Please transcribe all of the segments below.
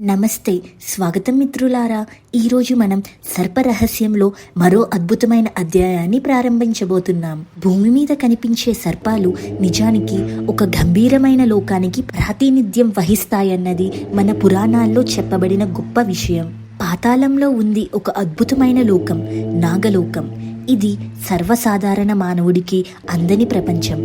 నమస్తే. స్వాగతం మిత్రులారా. ఈరోజు మనం సర్పరహస్యంలో మరో అద్భుతమైన అధ్యాయాన్ని ప్రారంభించబోతున్నాం. భూమి మీద కనిపించే సర్పాలు నిజానికి ఒక గంభీరమైన లోకానికి ప్రాతినిధ్యం వహిస్తాయన్నది మన పురాణాల్లో చెప్పబడిన గొప్ప విషయం. పాతాళంలో ఉంది ఒక అద్భుతమైన లోకం నాగలోకం. ఇది సర్వసాధారణ మానవుడికి అందని ప్రపంచం.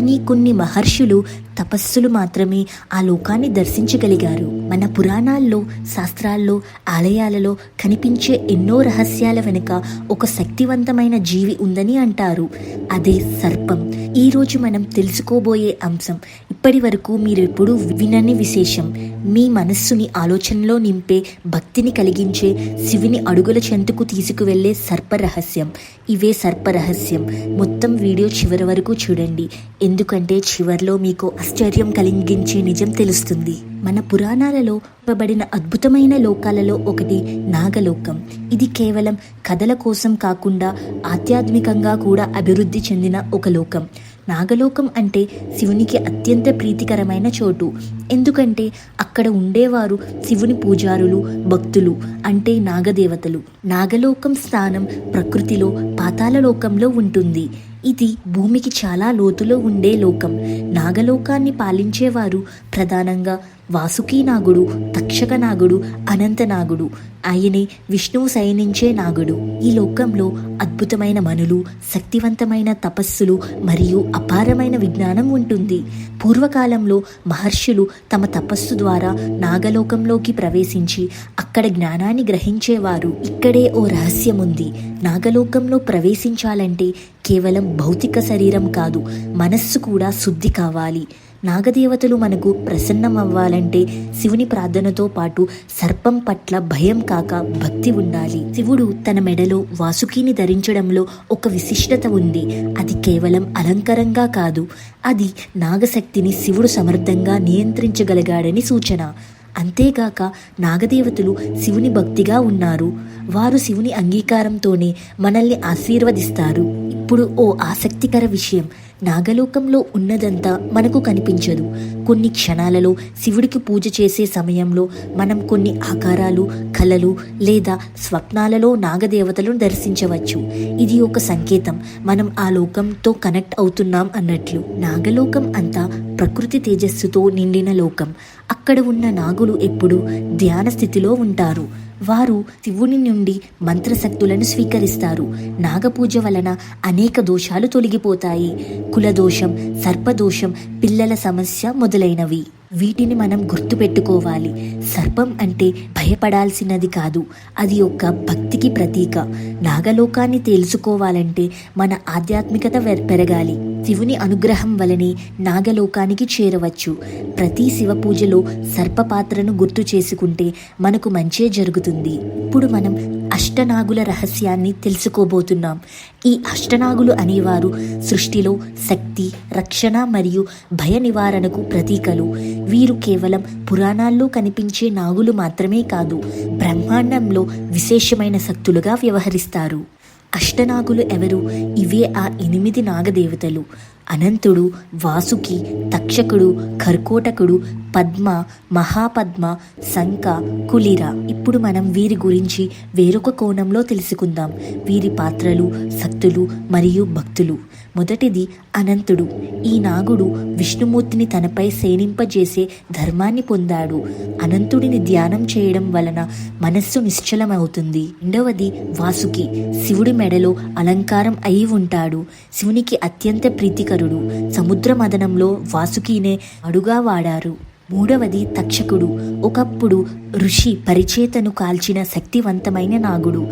కానీ కొన్ని మహర్షులు తపస్సులు మాత్రమే ఆ లోకాన్ని దర్శించగలిగారు. మన పురాణాల్లో శాస్త్రాల్లో ఆలయాలలో కనిపించే ఎన్నో రహస్యాల వెనుక ఒక శక్తివంతమైన జీవి ఉందని అంటారు. అదే సర్పం. ఈరోజు మనం తెలుసుకోబోయే అంశం ఇప్పటి వరకు మీరు ఎప్పుడూ వినని విశేషం. మీ మనస్సుని ఆలోచనలో నింపే భక్తిని కలిగించే శివుని అడుగుల చెంతకు తీసుకువెళ్ళే సర్ప రహస్యం ఇవే సర్ప రహస్యం మొత్తం వీడియో చివరి వరకు చూడండి. ఎందుకంటే చివరిలో మీకు ఆశ్చర్యం కలిగించే నిజం తెలుస్తుంది. మన పురాణాలలో ఇవ్వబడిన అద్భుతమైన లోకాలలో ఒకటి నాగలోకం. ఇది కేవలం కథల కోసం కాకుండా ఆధ్యాత్మికంగా కూడా అభివృద్ధి చెందిన ఒక లోకం. నాగలోకం అంటే శివునికి అత్యంత ప్రీతికరమైన చోటు. ఎందుకంటే అక్కడ ఉండేవారు శివుని పూజారులు భక్తులు అంటే నాగదేవతలు. నాగలోకం స్థానం ప్రకృతిలో పాతాళలోకంలో ఉంటుంది. ఇది భూమికి చాలా లోతులో ఉండే లోకం. నాగలోకాన్ని పాలించేవారు ప్రధానంగా వాసుకీనాగుడు నాగుడు తక్షక నాగుడు అనంత నాగుడు ఆయనే విష్ణువు శయనించే నాగుడు. ఈ లోకంలో అద్భుతమైన మనులు శక్తివంతమైన తపస్సులు మరియు అపారమైన విజ్ఞానం ఉంటుంది. పూర్వకాలంలో మహర్షులు తమ తపస్సు ద్వారా నాగలోకంలోకి ప్రవేశించి అక్కడ జ్ఞానాన్ని గ్రహించేవారు. ఇక్కడే ఓ రహస్యం ఉంది నాగలోకంలో ప్రవేశించాలంటే కేవలం భౌతిక శరీరం కాదు మనస్సు కూడా శుద్ధి కావాలి. నాగదేవతలు మనకు ప్రసన్నమవ్వాలంటే శివుని ప్రార్థనతో పాటు సర్పం పట్ల భయం కాక భక్తి ఉండాలి. శివుడు తన మెడలో వాసుకిని ధరించడంలో ఒక విశిష్టత ఉంది. అది కేవలం అలంకరంగా కాదు. అది నాగశక్తిని శివుడు సమర్థంగా నియంత్రించగలిగాడని సూచన. అంతేగాక నాగదేవతలు శివుని భక్తిగా ఉన్నారు. వారు శివుని అంగీకారంతోనే మనల్ని ఆశీర్వదిస్తారు. ఇప్పుడు ఓ ఆసక్తికర విషయం. నాగలోకంలో ఉన్నదంతా మనకు కనిపించదు. కొన్ని క్షణాలలో శివుడికి పూజ చేసే సమయంలో మనం కొన్ని ఆకారాలు కళలు లేదా స్వప్నాలలో నాగదేవతలను దర్శించవచ్చు. ఇది ఒక సంకేతం. మనం ఆ లోకంతో కనెక్ట్ అవుతున్నాం అన్నట్లు. నాగలోకం అంతా ప్రకృతి తేజస్సుతో నిండిన లోకం. అక్కడ ఉన్న నాగులు ఎప్పుడూ ధ్యాన స్థితిలో ఉంటారు. వారు శివుని నుండి మంత్రశక్తులను స్వీకరిస్తారు. నాగపూజ వలన అనేక దోషాలు తొలగిపోతాయి. కులదోషం సర్పదోషం పిల్లల సమస్య మొదలైనవి. వీటిని మనం గుర్తుపెట్టుకోవాలి. సర్పం అంటే భయపడాల్సినది కాదు. అది ఒక భక్తికి ప్రతీక. నాగలోకాన్ని తెలుసుకోవాలంటే మన ఆధ్యాత్మికత పెరగాలి. శివుని అనుగ్రహం వలనే నాగలోకానికి చేరవచ్చు. ప్రతి శివ పూజలో సర్పపాత్రను గుర్తు చేసుకుంటే మనకు మంచే జరుగుతుంది. ఇప్పుడు మనం అష్టనాగుల రహస్యాన్ని తెలుసుకోబోతున్నాం. ఈ అష్టనాగులు అనేవారు సృష్టిలో శక్తి రక్షణ మరియు భయ నివారణకు ప్రతీకలు. వీరు కేవలం పురాణాల్లో కనిపించే నాగులు మాత్రమే కాదు బ్రహ్మాండంలో విశేషమైన శక్తులుగా వ్యవహరిస్తారు. అష్టనాగులు ఎవరు? ఇవే ఆ ఎనిమిది నాగదేవతలు. అనంతుడు వాసుకి తక్షకుడు కర్కోటకుడు పద్మ మహాపద్మ శంఖ కులిర. ఇప్పుడు మనం వీరి గురించి వేరొక కోణంలో తెలుసుకుందాం. వీరి పాత్రలు శక్తులు మరియు భక్తులు. మొదటిది అనంతుడు. ఈ నాగుడు విష్ణుమూర్తిని తనపై సేనింపజేసే ధర్మాన్ని పొందాడు. అనంతుడిని ధ్యానం చేయడం వలన మనస్సు నిశ్చలమవుతుంది. రెండవది వాసుకి. శివుడి మెడలో అలంకారం అయి ఉంటాడు. శివునికి అత్యంత ప్రీతికరుడు. సముద్ర మదనంలో వాసుకినే అడుగా వాడారు. మూడవది తక్షకుడు. ఒకప్పుడు ఋషి పరిచేతను కాల్చిన శక్తివంతమైన నాగుడు.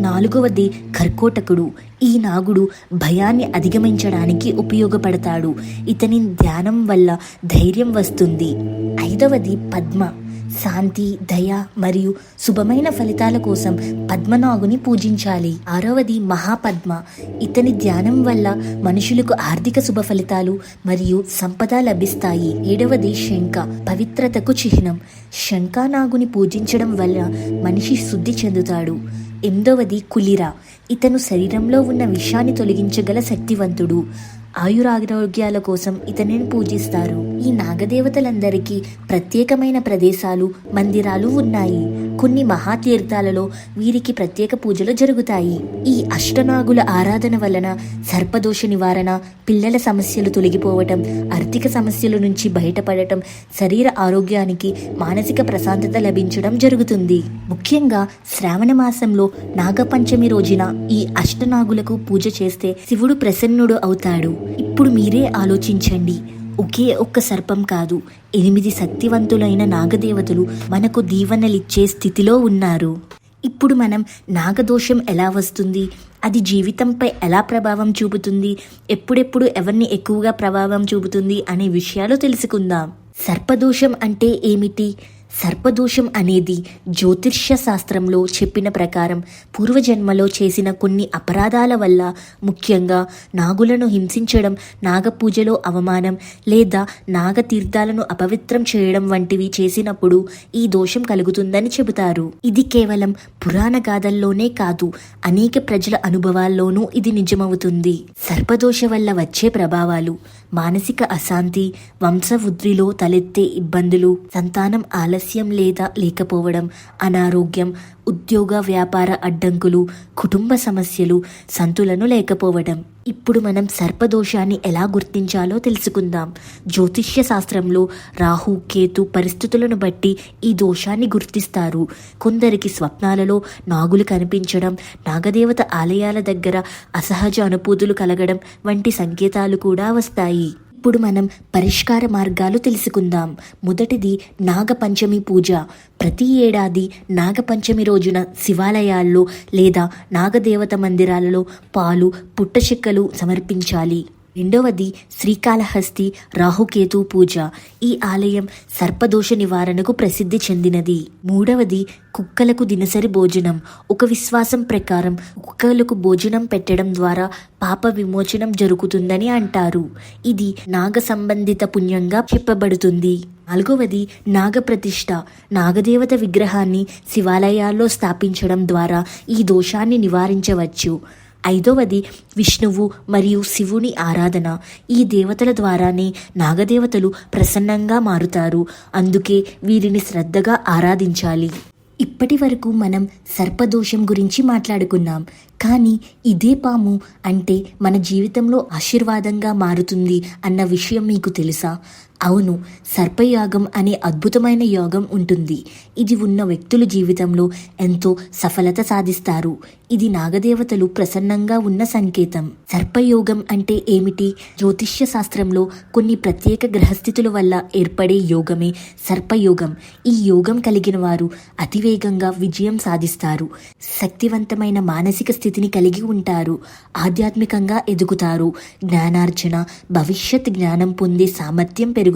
నాలుగవది కర్కోటకుడు. ఈ నాగుడు భయాన్ని అధిగమించడానికి ఉపయోగపడతాడు. ఇతని ధ్యానం వల్ల ధైర్యం వస్తుంది. ఐదవది పద్మ. శాంతి దయ మరియు శుభమైన ఫలితాల కోసం పద్మనాగుని పూజించాలి. ఆరవది మహాపద్మ. ఇతని ధ్యానం వల్ల మనుషులకు ఆర్థిక శుభ ఫలితాలు మరియు సంపద లభిస్తాయి. ఏడవది శంఖ. పవిత్రతకు చిహ్నం. శంఖానాగుని పూజించడం వల్ల మనిషి శుద్ధి చెందుతాడు. ఎనిమిదవది కులిర. ఇతను శరీరంలో ఉన్న విషాన్ని తొలగించగల శక్తివంతుడు. ఆయురారోగ్యాల కోసం ఇతనిని పూజిస్తారు. ఈ నాగదేవతలందరికీ ప్రత్యేకమైన ప్రదేశాలు మందిరాలు ఉన్నాయి. కొన్ని మహాతీర్థాలలో వీరికి ప్రత్యేక పూజలు జరుగుతాయి. ఈ అష్టనాగుల ఆరాధన వలన సర్పదోష నివారణ పిల్లల సమస్యలు తొలగిపోవటం ఆర్థిక సమస్యల నుంచి బయటపడటం శరీర ఆరోగ్యానికి మానసిక ప్రశాంతత లభించడం జరుగుతుంది. ముఖ్యంగా శ్రావణ మాసంలో నాగపంచమి రోజున ఈ అష్టనాగులకు పూజ చేస్తే శివుడు ప్రసన్నుడు అవుతాడు. ఇప్పుడు మీరే ఆలోచించండి. ఒకే ఒక్క సర్పం కాదు ఎనిమిది శక్తివంతులైన నాగదేవతలు మనకు దీవెనలిచ్చే స్థితిలో ఉన్నారు. ఇప్పుడు మనం నాగదోషం ఎలా వస్తుంది? అది జీవితంపై ఎలా ప్రభావం చూపుతుంది? ఎప్పుడెప్పుడు ఎవరిని ఎక్కువగా ప్రభావం చూపుతుంది? అనే విషయాలు తెలుసుకుందాం. సర్పదోషం అంటే ఏమిటి? సర్పదోషం అనేది జ్యోతిష్య శాస్త్రంలో చెప్పిన ప్రకారం పూర్వజన్మలో చేసిన కొన్ని అపరాధాల వల్ల ముఖ్యంగా నాగులను హింసించడం నాగపూజలో అవమానం లేదా నాగతీర్థాలను అపవిత్రం చేయడం వంటివి చేసినప్పుడు ఈ దోషం కలుగుతుందని చెబుతారు. ఇది కేవలం పురాణ గాథల్లోనే కాదు అనేక ప్రజల అనుభవాల్లోనూ ఇది నిజమవుతుంది. సర్పదోష వల్ల వచ్చే ప్రభావాలు మానసిక అశాంతి వంశవృద్ధిలో తలెత్తే ఇబ్బందులు సంతానం ఆలస్యం లేదా లేకపోవడం అనారోగ్యం ఉద్యోగ వ్యాపార అడ్డంకులు కుటుంబ సమస్యలు సంతులను లేకపోవడం. ఇప్పుడు మనం సర్పదోషాన్ని ఎలా గుర్తించాలో తెలుసుకుందాం. జ్యోతిష్య శాస్త్రంలో రాహు కేతు పరిస్థితులను బట్టి ఈ దోషాన్ని గుర్తిస్తారు. కొందరికి స్వప్నాలలో నాగులు కనిపించడం నాగదేవత ఆలయాల దగ్గర అసహజ అనుభూతులు కలగడం వంటి సంకేతాలు కూడా వస్తాయి. ఇప్పుడు మనం పరిష్కార మార్గాలు తెలుసుకుందాం. మొదటిది నాగపంచమి పూజ. ప్రతి ఏడాది నాగపంచమి రోజున శివాలయాల్లో లేదా నాగదేవత మందిరాలలో పాలు పుట్టచెక్కలు సమర్పించాలి. రెండవది శ్రీకాళహస్తి రాహుకేతు పూజ. ఈ ఆలయం సర్పదోష నివారణకు ప్రసిద్ధి చెందినది. మూడవది కుక్కలకు దినసరి భోజనం. ఒక విశ్వాసం ప్రకారం కుక్కలకు భోజనం పెట్టడం ద్వారా పాప విమోచనం జరుగుతుందని అంటారు. ఇది నాగ సంబంధిత పుణ్యంగా చెప్పబడుతుంది. నాలుగవది నాగప్రతిష్ఠ నాగదేవత విగ్రహాన్ని శివాలయాల్లో స్థాపించడం ద్వారా ఈ దోషాన్ని నివారించవచ్చు. ఐదవది విష్ణువు మరియు శివుని ఆరాధన. ఈ దేవతల ద్వారానే నాగదేవతలు ప్రసన్నంగా మారుతారు. అందుకే వీరిని శ్రద్ధగా ఆరాధించాలి. ఇప్పటి వరకు మనం సర్పదోషం గురించి మాట్లాడుకున్నాం. కానీ ఇదే పాము అంటే మన జీవితంలో ఆశీర్వాదంగా మారుతుంది అన్న విషయం మీకు తెలుసా? అవును సర్పయాగం అనే అద్భుతమైన యోగం ఉంటుంది. ఇది ఉన్న వ్యక్తుల జీవితంలో ఎంతో సఫలత సాధిస్తారు. ఇది నాగదేవతలు ప్రసన్నంగా ఉన్న సంకేతం. సర్పయోగం అంటే ఏమిటి? జ్యోతిష్య శాస్త్రంలో కొన్ని ప్రత్యేక గ్రహస్థితుల వల్ల ఏర్పడే యోగమే సర్పయోగం. ఈ యోగం కలిగిన వారు అతివేగంగా విజయం సాధిస్తారు. శక్తివంతమైన మానసిక స్థితిని కలిగి ఉంటారు. ఆధ్యాత్మికంగా ఎదుగుతారు. జ్ఞానార్జన భవిష్యత్ జ్ఞానం పొందే సామర్థ్యం పెరుగుతుంది.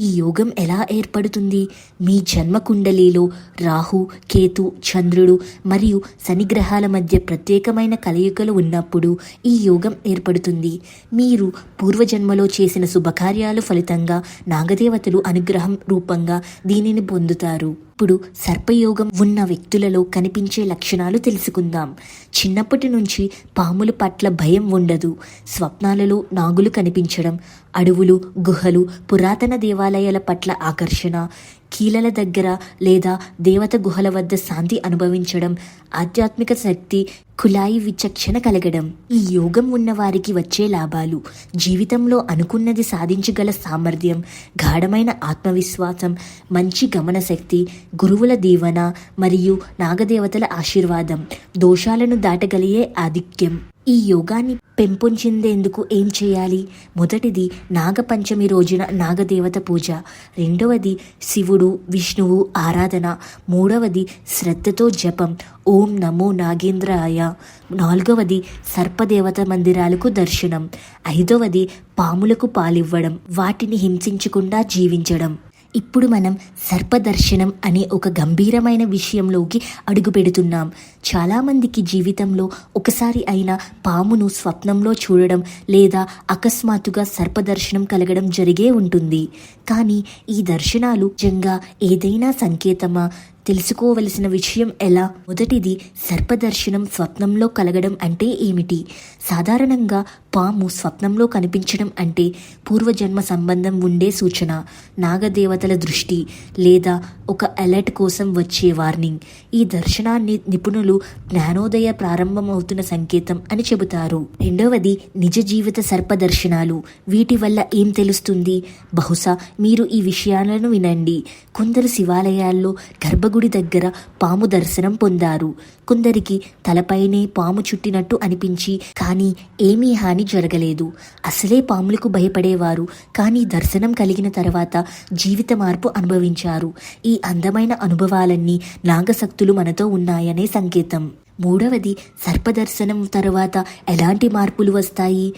ఈ యోగం ఎలా ఏర్పడుతుంది? మీ జన్మ కుండలిలో రాహు కేతు చంద్రుడు మరియు శనిగ్రహాల మధ్య ప్రత్యేకమైన కలయికలు ఉన్నప్పుడు ఈ యోగం ఏర్పడుతుంది. మీరు పూర్వజన్మలో చేసిన శుభకార్యాలు ఫలితంగా నాగదేవతలు అనుగ్రహం రూపంగా దీనిని పొందుతారు. ఇప్పుడు సర్పయోగం ఉన్న వ్యక్తులలో కనిపించే లక్షణాలు తెలుసుకుందాం. చిన్నప్పటి నుంచి పాముల పట్ల భయం ఉండదు. స్వప్నాలలో నాగులు కనిపించడం అడవులు గుహలు పురాతన దేవాలయాల పట్ల ఆకర్షణ కీలల దగ్గర లేదా దేవత గుహల వద్ద శాంతి అనుభవించడం ఆధ్యాత్మిక శక్తి కులాయి విచక్షణ కలగడం ఈ యోగం ఉన్నవారికి వచ్చే లాభాలు జీవితంలో అనుకున్నది సాధించగల సామర్థ్యం గాఢమైన ఆత్మవిశ్వాసం మంచి గమనశక్తి గురువుల దీవెన మరియు నాగదేవతల ఆశీర్వాదం దోషాలను దాటగలిగే ఆధిక్యం. ఈ యోగాన్ని పెంపొంచేందుకు ఏం చేయాలి? మొదటిది నాగపంచమి రోజున నాగదేవత పూజ. రెండవది శివుడు విష్ణువు ఆరాధన. మూడవది శ్రద్ధతో జపం. ఓం నమో నాగేంద్రాయ. నాలుగవది సర్పదేవత మందిరాలకు దర్శనం. ఐదవది పాములకు పాలివ్వడం. వాటిని హింసించకుండా జీవించడం. ఇప్పుడు మనం సర్పదర్శనం అనే ఒక గంభీరమైన విషయంలోకి అడుగుపెడుతున్నాం చాలామందికి జీవితంలో ఒకసారి అయినా పామును స్వప్నంలో చూడడం లేదా అకస్మాత్తుగా సర్పదర్శనం కలగడం జరిగే ఉంటుంది. కానీ ఈ దర్శనాలు నిజంగా ఏదైనా సంకేతమా? తెలుసుకోవలసిన విషయం ఎలా? మొదటిది సర్పదర్శనం స్వప్నంలో కలగడం అంటే ఏమిటి? సాధారణంగా పాము స్వప్నంలో కనిపించడం అంటే పూర్వజన్మ సంబంధం ఉండే సూచన నాగదేవతల దృష్టి లేదా ఒక అలర్ట్ కోసం వచ్చే వార్నింగ్. ఈ దర్శనాన్ని నిపుణులు జ్ఞానోదయ ప్రారంభమవుతున్న సంకేతం అని చెబుతారు. రెండవది నిజ జీవిత సర్పదర్శనాలు. వీటి వల్ల ఏం తెలుస్తుంది? బహుశా మీరు ఈ విషయాలను వినండి. కొందరు శివాలయాల్లో గర్భగుడి దగ్గర పాము దర్శనం పొందారు. కొందరికి తలపైనే పాము చుట్టినట్టు అనిపించి కానీ ఏమీ హాని జరగలేదు. అసలే పాములకు భయపడేవారు కానీ దర్శనం కలిగిన తర్వాత జీవిత మార్పు అనుభవించారు. ఈ అందమైన అనుభవాలన్నీ నాగశక్తులు మనతో ఉన్నాయనే సంకేతం. మూడవది సర్పదర్శనం తర్వాత ఎలాంటి మార్పులు వస్తాయి?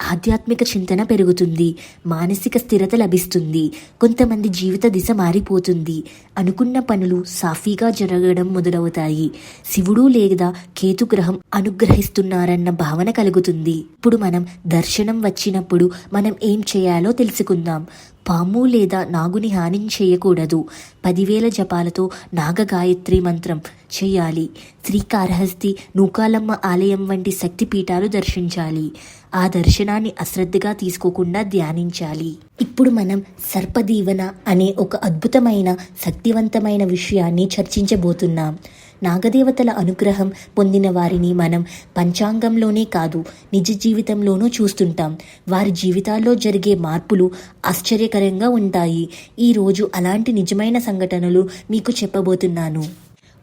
ఆధ్యాత్మిక చింతన పెరుగుతుంది మానసిక స్థిరత లభిస్తుంది కొంతమంది జీవిత దిశ మారిపోతుంది. అనుకున్న పనులు సాఫీగా జరగడం మొదలవుతాయి. శివుడు లేదా కేతుగ్రహం అనుగ్రహిస్తున్నారన్న భావన కలుగుతుంది. ఇప్పుడు మనం దర్శనం వచ్చినప్పుడు మనం ఏం చేయాలో తెలుసుకుందాం. పాము లేదా నాగుని హాని చేయకూడదు. పదివేల జపాలతో నాగగాయత్రి మంత్రం చేయాలి. శ్రీకారహస్తి నూకాలమ్మ ఆలయం వంటి శక్తి పీఠాలు దర్శించాలి. ఆ దర్శనాన్ని అశ్రద్ధగా తీసుకోకుండా ధ్యానించాలి. ఇప్పుడు మనం సర్పదీవన అనే ఒక అద్భుతమైన శక్తివంతమైన విషయాన్ని చర్చించబోతున్నాం. నాగదేవతల అనుగ్రహం పొందిన వారిని మనం పంచాంగంలోనే కాదు నిజ జీవితంలోనూ చూస్తుంటాం. వారి జీవితాల్లో జరిగే మార్పులు ఆశ్చర్యకరంగా ఉంటాయి. ఈరోజు అలాంటి నిజమైన సంఘటనలు మీకు చెప్పబోతున్నాను.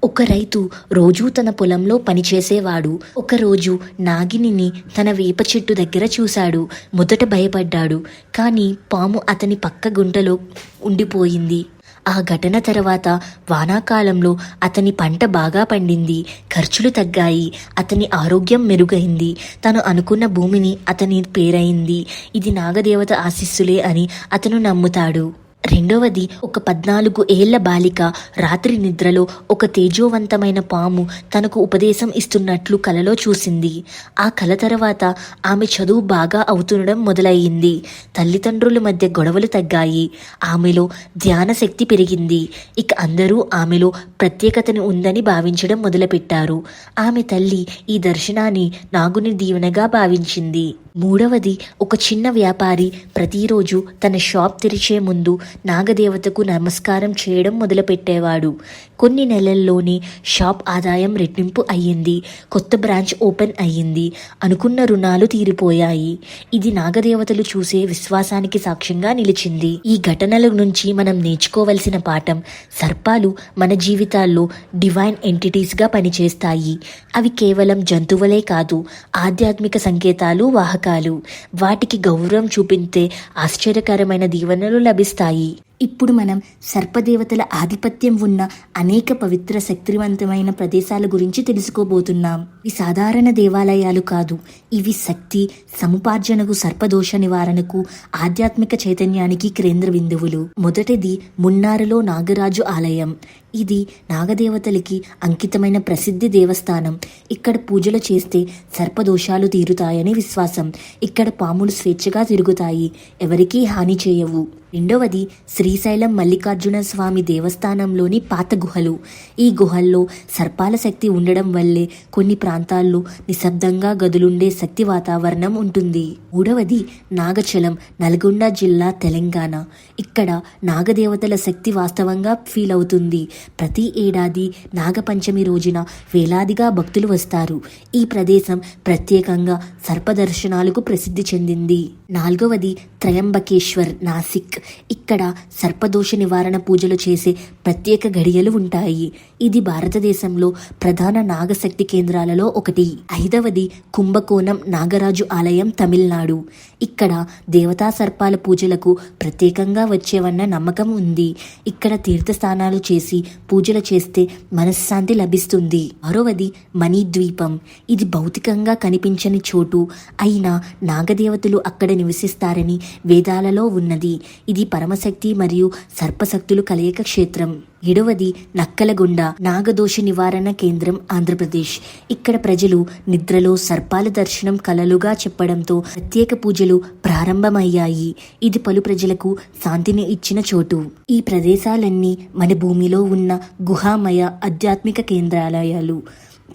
ఒక రైతు రోజూ తన పొలంలో పనిచేసేవాడు. ఒకరోజు నాగిని తన వేప చెట్టు దగ్గర చూశాడు. మొదట భయపడ్డాడు. కానీ పాము అతని పక్క గుంటలో ఉండిపోయింది. ఆ ఘటన తర్వాత వానాకాలంలో అతని పంట బాగా పండింది ఖర్చులు తగ్గాయి అతని ఆరోగ్యం మెరుగైంది. తను అనుకున్న భూమిని అతని పేరైంది. ఇది నాగదేవత ఆశీస్సులే అని అతను నమ్ముతాడు. రెండవది ఒక పద్నాలుగు ఏళ్ళ బాలిక రాత్రి నిద్రలో ఒక తేజోవంతమైన పాము తనకు ఉపదేశం ఇస్తున్నట్లు కలలో చూసింది. ఆ కల తర్వాత ఆమె చదువు బాగా అవుతుండడం మొదలయ్యింది. తల్లిదండ్రుల మధ్య గొడవలు తగ్గాయి. ఆమెలో ధ్యాన శక్తి పెరిగింది. ఇక అందరూ ఆమెలో ప్రత్యేకతను ఉందని భావించడం మొదలుపెట్టారు. ఆమె తల్లి ఈ దర్శనాన్ని నాగుని దీవెనగా భావించింది. మూడవది ఒక చిన్న వ్యాపారి ప్రతిరోజు తన షాప్ తెరిచే ముందు నాగదేవతకు నమస్కారం చేయడం మొదలుపెట్టేవాడు. కొన్ని నెలల్లోనే షాప్ ఆదాయం రెట్టింపు అయ్యింది. కొత్త బ్రాంచ్ ఓపెన్ అయ్యింది. అనుకున్న రుణాలు తీరిపోయాయి. ఇది నాగదేవతలు చూసే విశ్వాసానికి సాక్ష్యంగా నిలిచింది. ఈ ఘటనల నుంచి మనం నేర్చుకోవలసిన పాఠం సర్పాలు మన జీవితాల్లో డివైన్ ఎంటిటీస్గా పనిచేస్తాయి. అవి కేవలం జంతువులే కాదు ఆధ్యాత్మిక సంకేతాలు వాహక నమ్మకాలు వాటికి గౌరవం చూపించే ఆశ్చర్యకరమైన దీవెనలు లభిస్తాయి. ఇప్పుడు మనం సర్పదేవతల ఆధిపత్యం ఉన్న అనేక పవిత్ర శక్తివంతమైన ప్రదేశాల గురించి తెలుసుకోబోతున్నాం. ఇవి సాధారణ దేవాలయాలు కాదు. ఇవి శక్తి సముపార్జనకు సర్పదోష నివారణకు ఆధ్యాత్మిక చైతన్యానికి కేంద్ర బిందువులు. మొదటిది మున్నారులో నాగరాజు ఆలయం. ఇది నాగదేవతలకి అంకితమైన ప్రసిద్ధి దేవస్థానం. ఇక్కడ పూజలు చేస్తే సర్పదోషాలు తీరుతాయని విశ్వాసం. ఇక్కడ పాములు స్వేచ్ఛగా తిరుగుతాయి. ఎవరికీ హాని చేయవు. రెండవది శ్రీశైలం మల్లికార్జున స్వామి దేవస్థానంలోని పాత గుహలు. ఈ గుహల్లో సర్పాల శక్తి ఉండడం వల్లే కొన్ని ప్రాంతాల్లో నిశ్శబ్దంగా గదులుండే శక్తి వాతావరణం ఉంటుంది. మూడవది నాగచలం నల్గొండ జిల్లా తెలంగాణ. ఇక్కడ నాగదేవతల శక్తి వాస్తవంగా ఫీల్ అవుతుంది. ప్రతి ఏడాది నాగపంచమి రోజున వేలాదిగా భక్తులు వస్తారు. ఈ ప్రదేశం ప్రత్యేకంగా సర్పదర్శనాలకు ప్రసిద్ధి చెందింది. నాలుగవది త్రయంబకేశ్వర్ నాసిక్. ఇక్కడ సర్పదోష నివారణ పూజలు చేసే ప్రత్యేక గడియలు ఉంటాయి. ఇది భారతదేశంలో ప్రధాన నాగశక్తి కేంద్రాలలో ఆలయాలలో ఒకటి ఐదవది కుంభకోణం నాగరాజు ఆలయం తమిళనాడు. ఇక్కడ దేవతా సర్పాల పూజలకు ప్రత్యేకంగా వచ్చేవన్న నమ్మకం ఉంది. ఇక్కడ తీర్థస్థానాలు చేసి పూజలు చేస్తే మనశ్శాంతి లభిస్తుంది. మరోవది మణిద్వీపం. ఇది భౌతికంగా కనిపించని చోటు. అయినా నాగదేవతలు అక్కడ నివసిస్తారని వేదాలలో ఉన్నది. ఇది పరమశక్తి మరియు సర్పశక్తులు కలయిక క్షేత్రం. ఏడవది నక్కలగుండ నాగదోష నివారణ కేంద్రం ఆంధ్రప్రదేశ్. ఇక్కడ ప్రజలు నిద్రలో సర్పాల దర్శనం కలలుగా చెప్పడంతో ప్రత్యేక పూజలు ప్రారంభమయ్యాయి. ఇది పలు ప్రజలకు శాంతిని ఇచ్చిన చోటు. ఈ ప్రదేశాలన్నీ మన భూమిలో ఉన్న గుహామయ ఆధ్యాత్మిక కేంద్రాలయాలు.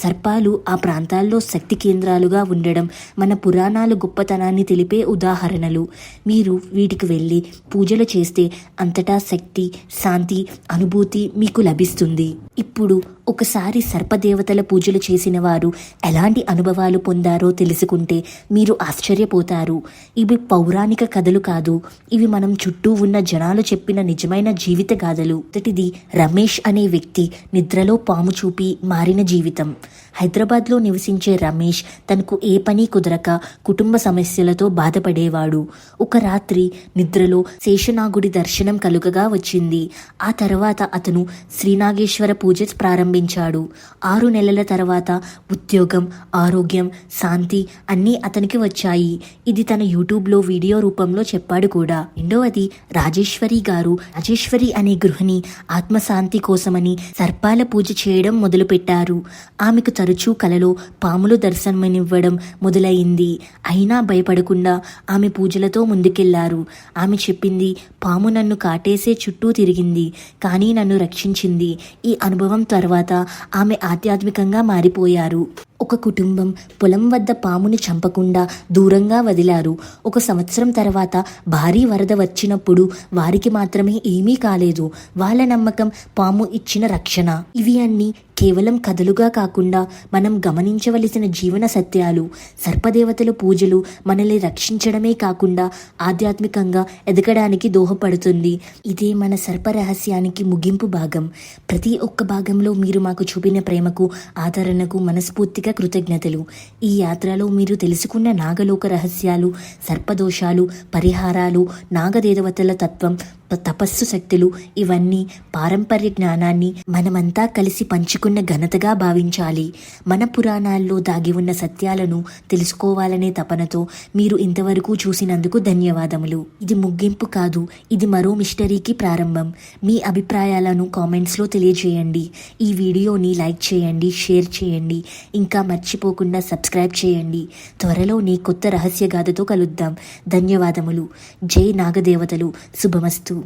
సర్పాలు ఆ ప్రాంతాల్లో శక్తి కేంద్రాలుగా ఉండడం మన పురాణాలు గొప్పతనాన్ని తెలిపే ఉదాహరణలు. మీరు వీటికి వెళ్ళి పూజలు చేస్తే అంతటా శక్తి శాంతి అనుభూతి మీకు లభిస్తుంది. ఇప్పుడు ఒకసారి సర్పదేవతల పూజలు చేసిన వారు ఎలాంటి అనుభవాలు పొందారో తెలుసుకుంటే మీరు ఆశ్చర్యపోతారు. ఇవి పౌరాణిక కథలు కాదు. ఇవి మనం చుట్టూ ఉన్న జనాలు చెప్పిన నిజమైన జీవిత గాథలు. మొదటిది రమేష్ అనే వ్యక్తి నిద్రలో పాము చూపి మారిన జీవితం. హైదరాబాద్లో నివసించే రమేష్ తనకు ఏ పని కుదరక కుటుంబ సమస్యలతో బాధపడేవాడు. ఒక రాత్రి నిద్రలో శేషనాగుడి దర్శనం కలుగగా వచ్చింది. ఆ తర్వాత అతను శ్రీనాగేశ్వర పూజ ప్రారంభించాడు. ఆరు నెలల తర్వాత ఉద్యోగం ఆరోగ్యం శాంతి అన్నీ అతనికి వచ్చాయి. ఇది తన యూట్యూబ్లో వీడియో రూపంలో చెప్పాడు కూడా. రెండవది రాజేశ్వరి గారు రాజేశ్వరి అనే గృహిణి ఆత్మశాంతి కోసమని సర్పాల పూజ చేయడం మొదలుపెట్టారు. ఆమెకు తరచూ కలలో పాములు దర్శనమనివ్వడం మొదలైంది. అయినా భయపడకుండా ఆమె పూజలతో ముందుకెళ్ళారు. ఆమె చెప్పింది పాము నన్ను కాటేసే చుట్టూ తిరిగింది కానీ నన్ను రక్షించింది. ఈ అనుభవం తర్వాత ఆమె ఆధ్యాత్మికంగా మారిపోయారు. ఒక కుటుంబం పొలం వద్ద పాముని చంపకుండా దూరంగా వదిలారు. ఒక సంవత్సరం తర్వాత భారీ వరద వచ్చినప్పుడు వారికి మాత్రమే ఏమీ కాలేదు. వాళ్ళ నమ్మకం పాము ఇచ్చిన రక్షణ. ఇవి అన్నీ కేవలం కథలుగా కాకుండా మనం గమనించవలసిన జీవన సత్యాలు. సర్పదేవతల పూజలు మనల్ని రక్షించడమే కాకుండా ఆధ్యాత్మికంగా ఎదగడానికి దోహపడుతుంది. ఇదే మన సర్ప రహస్యానికి ముగింపు భాగం. ప్రతి ఒక్క భాగంలో మీరు మాకు చూపిన ప్రేమకు ఆదరణకు మనస్ఫూర్తిగా కృతజ్ఞతలు. ఈ యాత్రలో మీరు తెలుసుకున్న నాగలోక రహస్యాలు సర్పదోషాలు పరిహారాలు నాగదేవతల తత్వం తపస్సు శక్తులు ఇవన్నీ పారంపర్య జ్ఞానాన్ని మనమంతా కలిసి పంచుకున్న ఘనతగా భావించాలి. మన పురాణాల్లో దాగి ఉన్న సత్యాలను తెలుసుకోవాలనే తపనతో మీరు ఇంతవరకు చూసినందుకు ధన్యవాదములు. ఇది ముగింపు కాదు ఇది మరో మిస్టరీకి ప్రారంభం. మీ అభిప్రాయాలను కామెంట్స్లో తెలియజేయండి. ఈ వీడియోని లైక్ చేయండి షేర్ చేయండి ఇంకా మర్చిపోకుండా సబ్స్క్రైబ్ చేయండి. త్వరలోనే కొత్త రహస్య గాథతో కలుద్దాం. ధన్యవాదములు. జై నాగదేవతలు. శుభమస్తు.